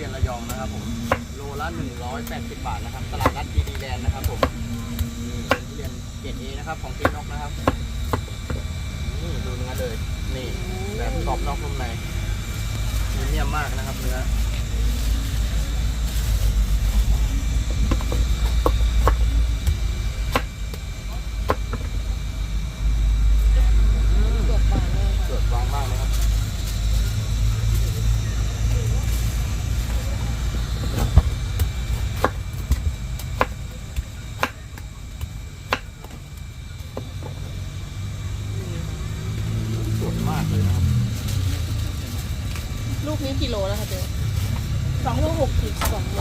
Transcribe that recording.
ียนระยองนะครับผมโลละ 180 บาทนะครับ ตลาดนัดดีดีแลนด์นะครับผมนี่เป็นทุเรียนเกรดเอนะครับของเกรดนกนะครับนี่ดูเนื้อเลย นี่แบบกรอบนอกนุ่มในพรีเนียมมากนะครับเนื้อ เกือบบานเลยค่ะ เกิดวางมากนะครับ สวย มากเลยนะครับ ลูกนี้กิโลแล้วค่ะเจ๊สองลูกหกขีดสองโล